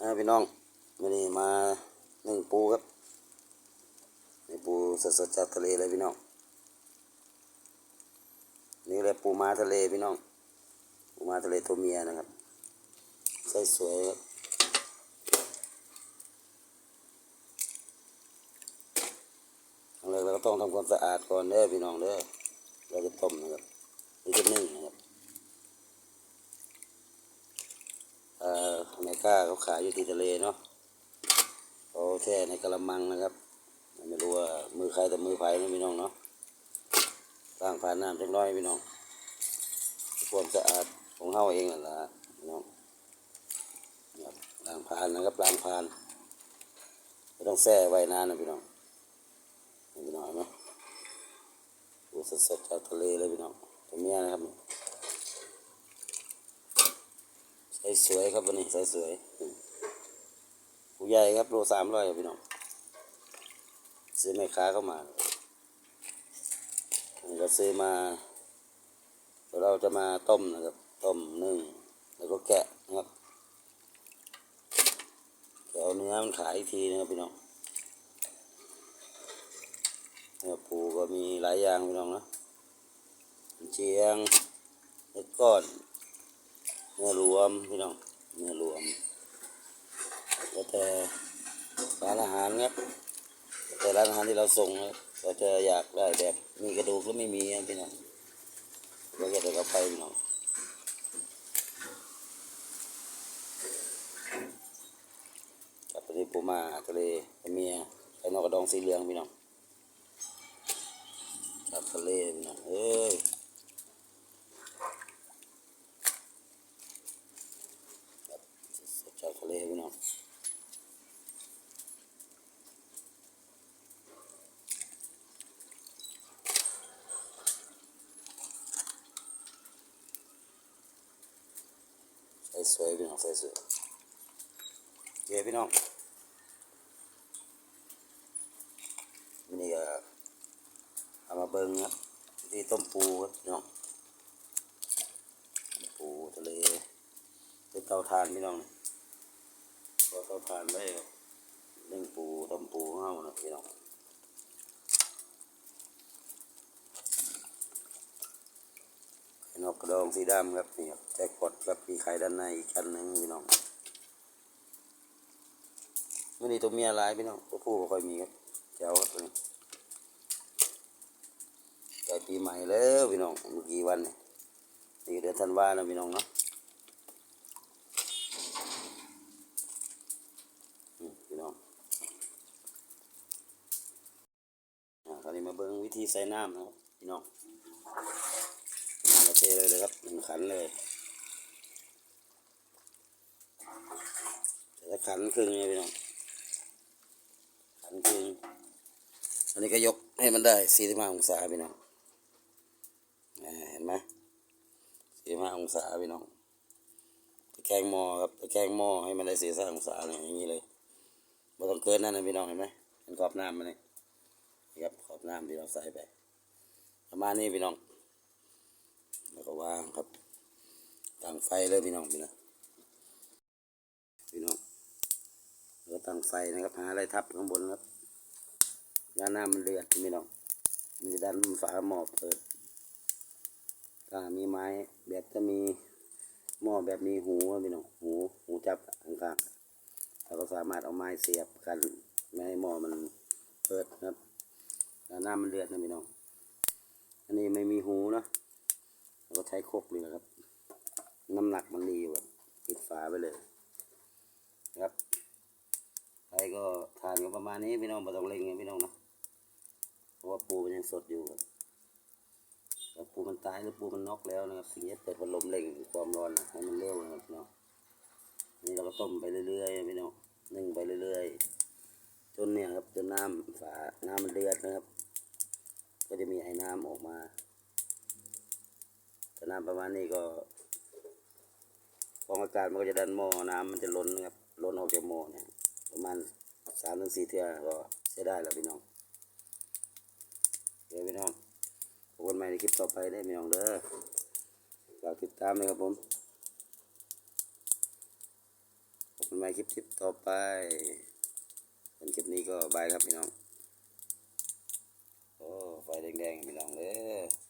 อ่าพี่น้องวันนี้มาหนึ่งปูครับนี่ปูสดๆจากทะเลเลยพี่น้องนี่เลยปูมาทะเลพี่น้องปูมาทะเลตัวเมียนะครับใส่สวยครับทั้งแรกเราก็ต้องทำความสะอาดก่อนเด้อพี่น้องเด้อเราจะต้มนะครับนี่จะนึ่งนะครับ เอ่ออเมริกาเขาขายอยู่ที่ทะเลเนาะเขาแช่ในกระมังนะครับ ไม่รู้ว่ามือใครแต่มือไผ่นะพี่น้องเนาะล้างผ่านน้ำจังน้อยพี่น้องความสะอาดของเฮาเองนั่นแหละพี่น้องล้างผ่านนะครับล้างผ่านไม่ต้องแช่ไว้นานนะพี่น้องพี่น้องเนไหมดูสดๆจากทะเลเลยพี่น้องตัวเมียนะครับ ใส่สวยครับวันนี้ใส่สวยผู้ใหญ่ครับโลสามร้อยพี่น้องซื้อแม่ค้าเข้ามาอันนี้ก็ซื้อมา เราจะมาต้มนะครับ ต้มนึ่งแล้วก็แกะนะครับแกะเอาเนื้อมันขายทีนะครับพี่น้องเนื้อปูก็มีหลายอย่างพี่น้องนะเชียงเนื้อก้อน เนื้อรวมพี่น้องเนื้อรวมแล้วแต่ร้านอาหารครับแล้วแต่ร้านอาหารที่เราส่งครับเราจะอยากได้แบบมีกระดูกหรือไม่มีพี่น้องเราก็จะเอาไปพี่น้องกับทะเลปูมาทะเลเมียไอ้นอกกระดองสีเหลืองพี่น้องกับทะเลพี่น้องเอ้ย สดจากทะเลพี่น้องใส่สวยพี่น้องใส่สวยเย้พี่น้องนนี้ก็เอามาเบิ้งครับที่ต้มปูครับพี่น้องปูทะเลเป็นเตาถ่านพี่น้องก็เขาทานได้ครับเลี้ยงปูทำปูของเฮานะพี่น้องไข่นกกระ ดองสีดำครับนี่ครับแจ็คพอตครับมีไข่ด้านในอีกชั้นหนึ่งพี่น้องมื่อนี้ตัวเมียหลายพี่น้องตัวผู้ไม่ค่อยมีครับเจ้าครับตัวนี้ใกล้ปีใหม่แล้วพี่น้องเมื่อกี่วันนี่นี่เดือนธันวานะพี่น้องเนาะอืมพี่น้องอ่าคราวนี้มาเบิ่งวิธีใส่น้ำนะครับพี่น้อง เทเลยเลยครับหนึ่งขันเลยแต่ละขันครึ่งเนี่ยพี่น้องขันครึ่งอันนี้ก็ยกให้มันได้สี่สิบห้าองศาพี่น้องเห็นไหมสี่สิบห้าองศาพี่น้องตะแคงหม้อครับตะแคงหม้อให้มันได้สี่สิบห้าองศาเนี่ยอย่างนี้เลยบ่ต้องเกินนั่นนะพี่น้องเห็นไหมเป็นขอบน้ำมันนี่นี่ครับขอบน้ำที่เราใส่ไปประมาณนี้พี่น้อง แล้วก็ว่างครับตั้งไฟเลยพี่น้องพี่นะพี่น้องแล้วก็ตั้งไฟนะครับหาอะไรทับข้างบนครับยาน้ำมันเดือดพี่น้องมันจะดันฝาหม้อเปิดถ้ามีไม้แบบจะมีหม้อแบบมีหูพี่น้องหูหูจับข้างๆเราก็สามารถเอาไม้เสียบกันไม่ให้หม้อมันเปิดครับแล้วน้ำมันเดือดนะพี่น้องอันนี้ไม่มีหูนะ ก็ใช้โคกนี่แหละครับ น้ำหนักมันดีอยู่ครับปิดฝาไปเลยนะครับไปก็ทานก็ประมาณนี้พี่น้องไม่ต้องเล่งไงพี่น้องนะเพราะว่าปูมันยังสดอยู่ครับถ้าปูมันตายหรือปูมันน็อกแล้วนะครับทีนี้เปิดพัดลมเร่งความร้อนนะให้มันเร็วนะครับพี่น้องนี่เราก็ต้มไปเรื่อยๆพี่น้องนึ่งไปเรื่อยๆจนเนี่ยครับจนน้ำฝาน้ำมันเดือดนะครับ ก็จะมีไอ้น้ำออกมา น้ำประมาณนี้ก็ฟองอากาศมันก็จะดันหม้อน้ำมันจะล้นครับล้นออกจากหม้อเนี่ยประมาณสามถึงสี่เที่ยก็ใช้ได้แล้วพี่น้องเดี๋ยวพี่น้องพบกันใหม่ในคลิปต่อไปได้พี่น้องเด้อฝากติดตามเลยครับผมพบกันใหม่คลิปคลิปต่อไปเป็นคลิปนี้ก็บายครับพี่น้องโอ้ไฟแดงๆพี่น้องเด้อ